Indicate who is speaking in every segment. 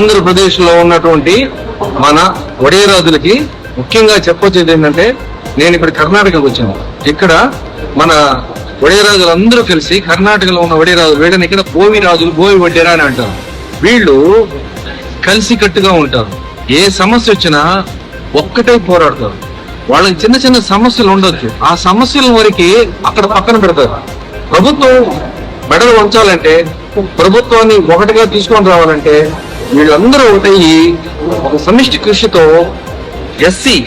Speaker 1: ఆంధ్రప్రదేశ్లో ఉన్నటువంటి మన ఒడేరాజులకి ముఖ్యంగా చెప్పొచ్చేది ఏంటంటే నేను ఇక్కడ కర్ణాటకకు వచ్చాను. ఇక్కడ మన ఒడేరాజులు అందరూ కలిసి కర్ణాటకలో ఉన్న ఒడేరాజులు వీళ్ళని ఇక్కడ భోవి రాజులు భోవి వడ్డేరా అని అంటారు. వీళ్ళు కలిసి కట్టుగా ఉంటారు. ఏ సమస్య వచ్చినా ఒక్కటే పోరాడతారు. వాళ్ళకి చిన్న చిన్న సమస్యలు ఉండొచ్చు. ఆ సమస్యల వరకు అక్కడ పక్కన పెడతారు. ప్రభుత్వం మెడలు ఉంచాలంటే ప్రభుత్వాన్ని ఒకటిగా తీసుకొని రావాలంటే వీళ్ళందరూ ఒకటయ్యి ఒక సమిష్టి కృషితో ఎస్సీ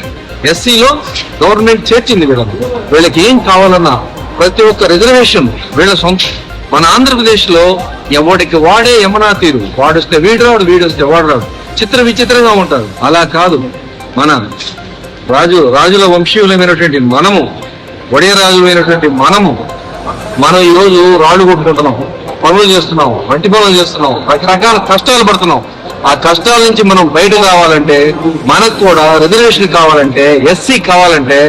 Speaker 1: ఎస్సీలో గవర్నమెంట్ చేర్చింది వీళ్ళని. వీళ్ళకి ఏం కావాలన్నా ప్రతి ఒక్క రిజర్వేషన్ వీళ్ళ సొంత మన ఆంధ్రప్రదేశ్లో ఎవడికి వాడే యమునా తీరు వాడొస్తే వీడు రాడు వీడు వస్తే వాడు రాడు. చిత్ర విచిత్రంగా ఉంటారు. అలా కాదు. మన రాజు రాజుల వంశీయులమైనటువంటి మనము వడియరాజులమైనటువంటి మనము మనం ఈ రోజు రాళ్ళు కొట్టుకుంటున్నాం. పనులు చేస్తున్నాం వంటి పనులు చేస్తున్నాం రకరకాల కష్టాలు పడుతున్నాం ఆ కష్టాల నుంచి మనం బయట కావాలంటే మనకు కూడా రిజర్వేషన్ కావాలంటే ఎస్సీ కావాలంటే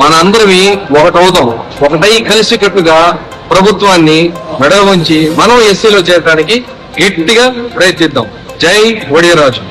Speaker 1: మన అందరివి ఒకటవుతాం. ఒకటై కలిసికట్టుగా ప్రభుత్వాన్ని మెడవ ఉంచి మనం ఎస్సీలో చేరడానికి గట్టిగా ప్రయత్నిద్దాం. జై ఒడియరాజు